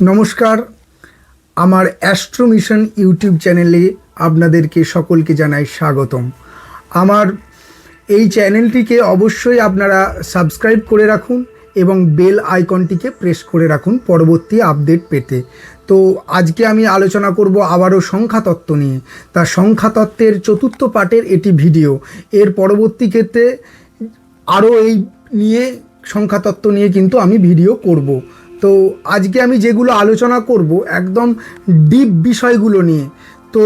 নমস্কার। আমার astro mission YouTube চ্যানেলে আপনাদেরকে সকলকে জানাই স্বাগতম। আমার এই চ্যানেলটিকে অবশ্যই আপনারা সাবস্ক্রাইব করে রাখুন এবং বেল আইকনটিকে প্রেস করে রাখুন পরবর্তী আপডেট পেতে। তো আজকে আমি আলোচনা করব আবারও সংখ্যাতত্ত্ব নিয়ে। তা সংখ্যাতত্ত্বের চতুর্থ পার্টের এটি ভিডিও এর পরবর্তী ক্ষেত্রে আরও এই নিয়ে সংখ্যাতত্ত্ব নিয়ে কিন্তু আমি ভিডিও করব। তো আজকে আমি যেগুলো আলোচনা করব একদম ডিপ বিষয়গুলো নিয়ে, তো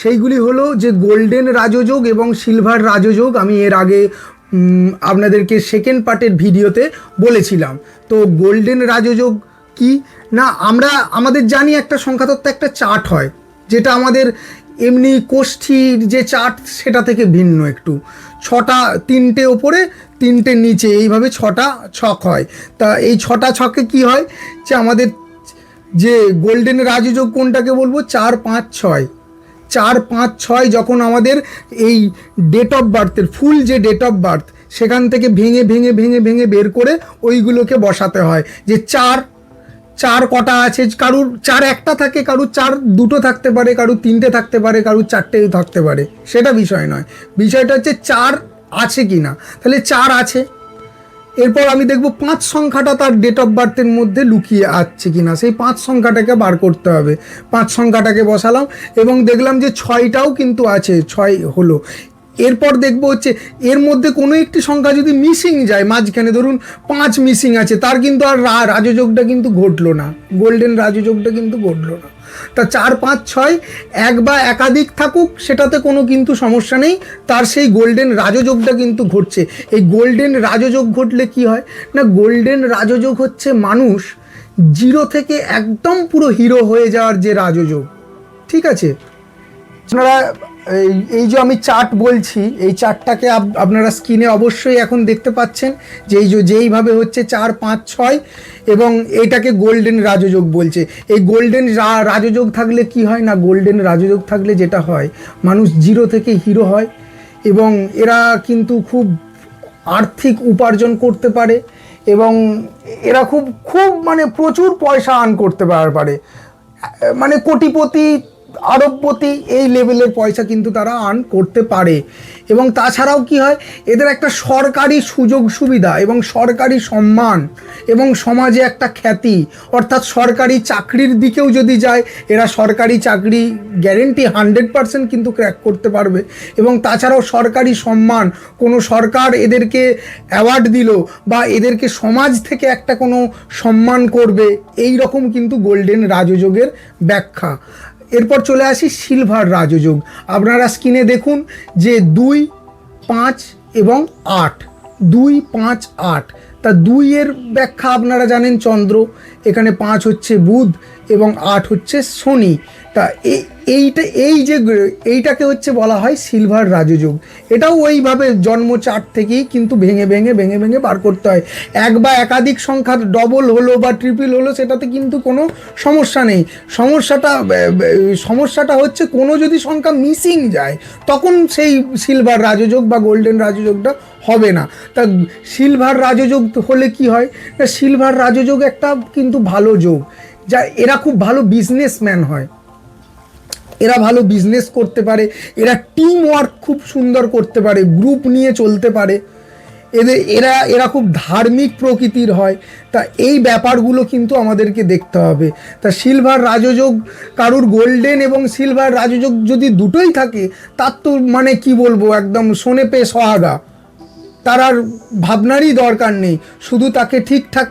সেইগুলি হলো যে গোল্ডেন রাজযোগ এবং সিলভার রাজযোগ আমি এর আগে আপনাদেরকে সেকেন্ড পার্টের ভিডিওতে বলেছিলাম। তো গোল্ডেন রাজযোগ কি? না, আমরা, আমাদের জানি একটা সংখ্যাতত্ত্ব একটা চার্ট হয়, যেটা আমাদের এমনি কোষ্ঠীর যে চার্ট সেটা থেকে ভিন্ন একটু। ছটা তিনটে ওপরে তিনটে নিচে, এইভাবে ছটা ছক হয়। তা এই ছটা ছকে কি হয়? যে আমাদের যে গোল্ডেন রাজযোগ কোনটাকে বলব? চার, পাঁচ, ছয়। চার, পাঁচ, ছয় যখন আমাদের এই ডেট অফ বার্থের ফুল যে ডেট অফ বার্থ সেখান থেকে ভেঙে ভেঙে ভেঙে ভেঙে বের করে ওইগুলোকে বসাতে হয়। যে চার চার কটা আছে? কারুর চার একটা থাকে, কারুর চার দুটো থাকতে পারে, কারুর তিনটে থাকতে পারে, কারুর চারটে থাকতে পারে। সেটা বিষয় নয়। বিষয়টা হচ্ছে চার আছে কি না? তাহলে চার আছে। এরপর আমি দেখব পাঁচ সংখ্যাটা তার ডেট অফ বার্থের মধ্যে লুকিয়ে আছে কি না। সেই পাঁচ সংখ্যাটাকে বার করতে হবে। পাঁচ সংখ্যাটাকে বসালাম এবং দেখলাম যে ছয়টাও কিন্তু আছে, ছয় হলো। এরপর দেখব হচ্ছে, এর মধ্যে কোনো একটি সংখ্যা যদি মিসিং যায়, মাঝখানে ধরুন পাঁচ মিসিং আছে, তার কিন্তু আর রাজযোগটা কিন্তু ঘটলো না গোল্ডেন রাজযোগটা কিন্তু ঘটলো না। তা চার, পাঁচ, ছয়, এক বা একাধিক থাকুক, সেটাতে কোনো কিন্তু সমস্যা নেই, তার সেই গোল্ডেন রাজযোগটা কিন্তু ঘটছে। এই গোল্ডেন রাজযোগ ঘটলে কি হয়? না গোল্ডেন রাজযোগ হচ্ছে মানুষ জিরো থেকে একদম পুরো হিরো হয়ে যাওয়ার যে রাজযোগ, ঠিক আছে? আপনারা এই এই যে আমি চার্ট বলছি, এই চার্টটাকে আপ- আপনারা স্ক্রিনে অবশ্যই এখন দেখতে পাচ্ছেন যে এই যে, যেইভাবে হচ্ছে চার, পাঁচ, ছয় এবং এটাকে গোল্ডেন রাজযোগ বলছে। এই গোল্ডেন রাজযোগ থাকলে কি হয় না? গোল্ডেন রাজযোগ থাকলে যেটা হয়, মানুষ জিরো থেকে হিরো হয় এবং এরা কিন্তু খুব আর্থিক উপার্জন করতে পারে এবং এরা খুব খুব মানে প্রচুর পয়সা আর্ন করতে পারে। মানে কোটিপতি আরবপতি এই লেভেলের পয়সা কিন্তু তারা আর্ন করতে পারে। এবং তাছাড়াও কি হয়, এদের একটা সরকারি সুযোগ সুবিধা এবং সরকারি সম্মান এবং সমাজে একটা খ্যাতি। অর্থাৎ সরকারি চাকরির দিকেও যদি যায়, এরা সরকারি চাকরি গ্যারেন্টি হান্ড্রেড পারসেন্ট কিন্তু ক্র্যাক করতে পারবে। এবং তাছাড়াও সরকারি সম্মান, কোনো সরকার এদেরকে অ্যাওয়ার্ড দিল বা এদেরকে সমাজ থেকে একটা কোনো সম্মান করবে এই রকম কিন্তু গোল্ডেন রাজযোগের ব্যাখ্যা। এরপর চলে আসি সিলভার রাজযোগ। আপনারা স্ক্রিনে দেখুন যে দুই, পাঁচ এবং আট। দুই, পাঁচ, আট। তা দুইয়ের ব্যাখ্যা আপনারা জানেন চন্দ্র। এখানে পাঁচ হচ্ছে বুধ এবং আট হচ্ছে শনি। তা এইটা, এই যে এইটাকে হচ্ছে বলা হয় সিলভার রাজযোগ। এটাও ওইভাবে জন্ম চার্ট থেকেই কিন্তু ভেঙে ভেঙে ভেঙে ভেঙে বার করতে হয়। এক বা একাধিক সংখ্যা ডবল হলো বা ট্রিপল হলো, সেটাতে কিন্তু কোনো সমস্যা নেই। সমস্যাটা সমস্যাটা হচ্ছে কোনো যদি সংখ্যা মিসিং যায়, তখন সেই সিলভার রাজযোগ বা গোল্ডেন রাজযোগটা হবে না। তা সিলভার রাজযোগ হলে কি হয়? না সিলভার রাজযোগ একটা কিন্তু ভালো যোগ। যা, এরা খুব ভালো বিজনেসম্যান হয়। এরা ভালো বিজনেস করতে পারে, এরা টিম ওয়ার্ক খুব সুন্দর করতে পারে গ্রুপ নিয়ে চলতে পারে। এদের, এরা এরা খুব ধার্মিক প্রকৃতির হয়। তা এই ব্যাপারগুলো কিন্তু আমাদেরকে দেখতে হবে। তা সিলভার রাজযোগ কারুর গোল্ডেন এবং সিলভার রাজযোগ যদি দুটোই থাকে, তার তো মানে কি বলব, একদম সোনে পে সোহাগা। তার আর ভাবনারই দরকার নেই। শুধু তাকে ঠিকঠাক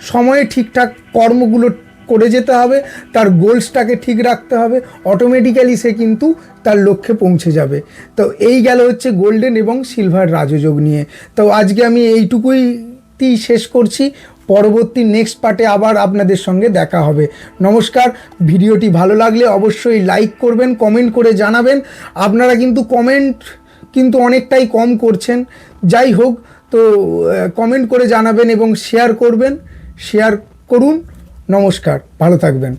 সময়ে ঠিকঠাক কর্মগুলো করে যেতে হবে, তার গোলসটাকে ঠিক রাখতে হবে অটোমেটিক্যালি সে কিন্তু তার লক্ষ্যে পৌঁছে যাবে। তো এই গেল হচ্ছে গোল্ডেন এবং সিলভার রাজযোগ নিয়ে। তো আজকে আমি এইটুকুই শেষ করছি, পরবর্তী নেক্সট পার্টে আবার আপনাদের সঙ্গে দেখা হবে। নমস্কার, ভিডিওটি ভালো লাগলে অবশ্যই লাইক করবেন কমেন্ট করে জানাবেন। আপনারা কিন্তু কমেন্ট কিন্তু অনেকটাই কম করছেন। যাই হোক, তো কমেন্ট করে জানাবেন এবং শেয়ার করবেন। শেয়ার করুন। নমস্কার ভালো থাকবেন।